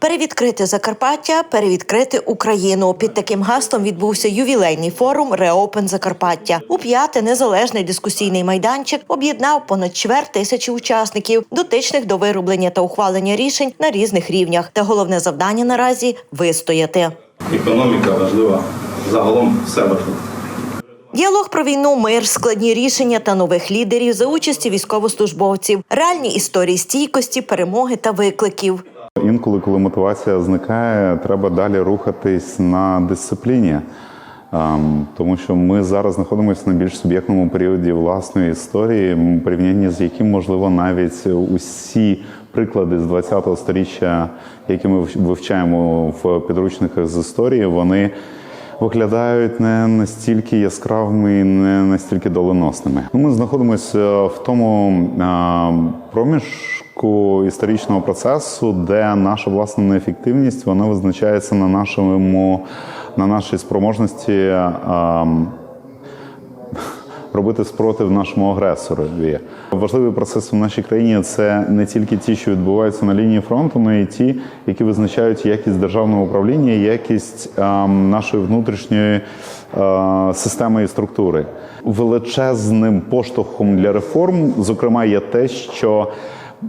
Перевідкрити Закарпаття, перевідкрити Україну. Під таким гаслом відбувся ювілейний форум Реопен Закарпаття. У п'яте незалежний дискусійний майданчик об'єднав понад чверть тисячі учасників, дотичних до вироблення та ухвалення рішень на різних рівнях. Та головне завдання наразі вистояти. Економіка важлива, загалом все важливо. Діалог про війну, мир, складні рішення та нових лідерів за участі військовослужбовців, реальні історії стійкості, перемоги та викликів. Інколи, коли мотивація зникає, треба далі рухатись на дисципліні, Ем, тому що ми зараз знаходимося на більш суб'єктному періоді власної історії, порівнянні з яким, можливо, навіть усі приклади з 20-го сторіччя, які ми вч- вивчаємо в підручниках з історії, вони виглядають не настільки яскравими, і не настільки доленосними. Ну, Ми знаходимося в тому е, проміжку історичного процесу, де наша власна неефективність вона визначається на нашому на нашій спроможності. е, робити спротив нашому агресорові. Важливий процес в нашій країні це не тільки ті, що відбуваються на лінії фронту, але й ті, які визначають якість державного управління, якість ем, нашої внутрішньої е, системи і структури. Величезним поштовхом для реформ, зокрема, є те, що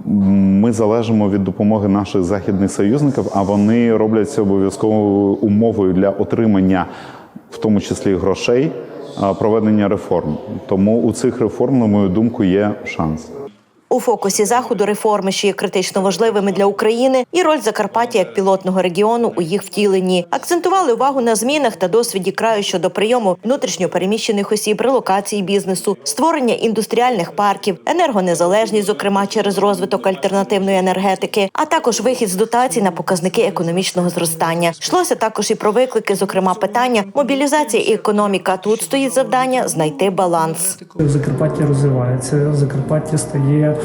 ми залежимо від допомоги наших західних союзників, а вони роблять це обов'язковою умовою для отримання, в тому числі грошей, проведення реформ. Тому у цих реформ, на мою думку, є шанс. У фокусі заходу реформи, що є критично важливими для України, і роль Закарпаття як пілотного регіону у їх втіленні. Акцентували увагу на змінах та досвіді краю щодо прийому внутрішньопереміщених осіб, релокації бізнесу, створення індустріальних парків, енергонезалежність, зокрема через розвиток альтернативної енергетики, а також вихід з дотацій на показники економічного зростання. Йшлося також і про виклики, зокрема питання мобілізація і економіка. Тут стоїть завдання знайти баланс. Закарпаття розвивається. Закарпаття стає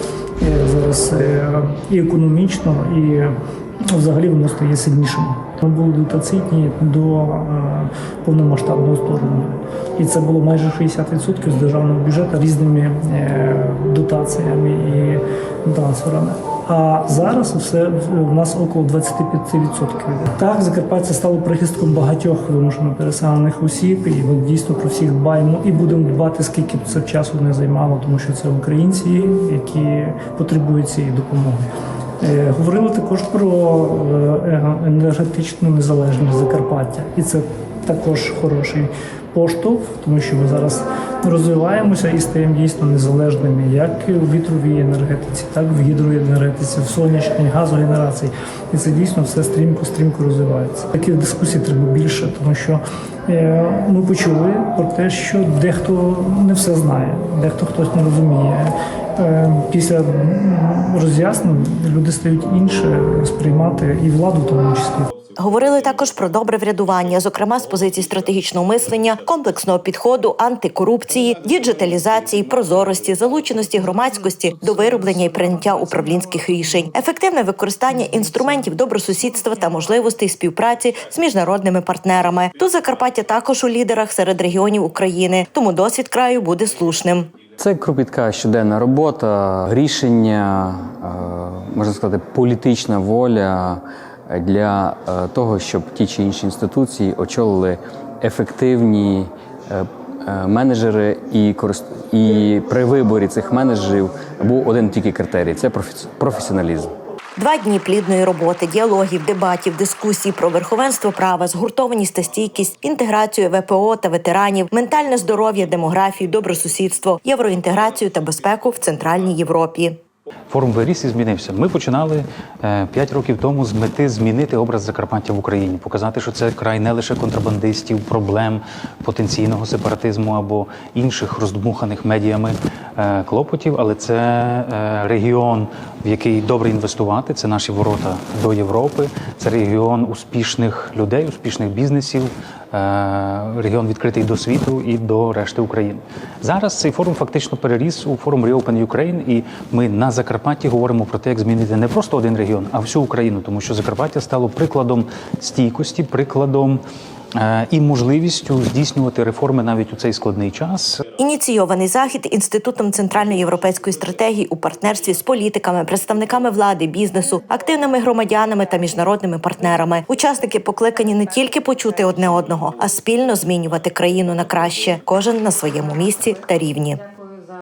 зараз е, і економічно, і ну, взагалі воно стає сильнішим. Ми були дотаційні до е, повномасштабного вторгнення. І це було майже 60% з державного бюджету різними е, дотаціями і трансферами. А зараз все в нас около 25%. Так, Закарпаття стало прихистком багатьох вимушено переселених осіб, і ми дійсно про всіх дбаємо і будемо дбати, скільки б це часу не займало, тому що це українці, які потребують цієї допомоги. Е, Говорили також про е, енергетичну незалежність Закарпаття, і це також хороший поштовх, тому що ми зараз розвиваємося і стаємо дійсно незалежними як у вітровій енергетиці, так і в гідроенергетиці, в сонячній газогенерації. І це дійсно все стрімко-стрімко розвивається. Таких дискусій треба більше, тому що е, ми почули про те, що дехто не все знає, дехто хтось не розуміє. Е, Після роз'яснень люди стають інше сприймати і владу тому числі. Говорили також про добре врядування, зокрема з позицій стратегічного мислення, комплексного підходу, антикорупції, діджиталізації, прозорості, залученості громадськості до вироблення і прийняття управлінських рішень, ефективне використання інструментів добросусідства та можливостей співпраці з міжнародними партнерами. Тут Закарпаття також у лідерах серед регіонів України, тому досвід краю буде слушним. Це кропітка щоденна робота, рішення, е, можна сказати, політична воля для е, того, щоб ті чи інші інституції очолили ефективні е, менеджери, і і при виборі цих менеджерів був один тільки критерій це професі- професіоналізм. Два дні плідної роботи, діалогів, дебатів, дискусій про верховенство права, згуртованість та стійкість, інтеграцію ВПО та ветеранів, ментальне здоров'я, демографію, добросусідство, євроінтеграцію та безпеку в Центральній Європі. Форум виріс і змінився. Ми починали 5 років тому з мети змінити образ Закарпаття в Україні, показати, що це край не лише контрабандистів, проблем потенційного сепаратизму або інших роздмуханих медіями е, клопотів, але це е, регіон, в який добре інвестувати. Це наші ворота до Європи, це регіон успішних людей, успішних бізнесів. Е, Регіон відкритий до світу і до решти України. Зараз цей форум фактично переріс у форум Reopen Ukraine, і ми на Закарпатті говоримо про те, як змінити не просто один регіон, а всю Україну, тому що Закарпаття стало прикладом стійкості, прикладом і можливістю здійснювати реформи навіть у цей складний час. Ініційований захід інститутом центральноєвропейської стратегії у партнерстві з політиками, представниками влади, бізнесу, активними громадянами та міжнародними партнерами. Учасники покликані не тільки почути одне одного, а спільно змінювати країну на краще, кожен на своєму місці та рівні.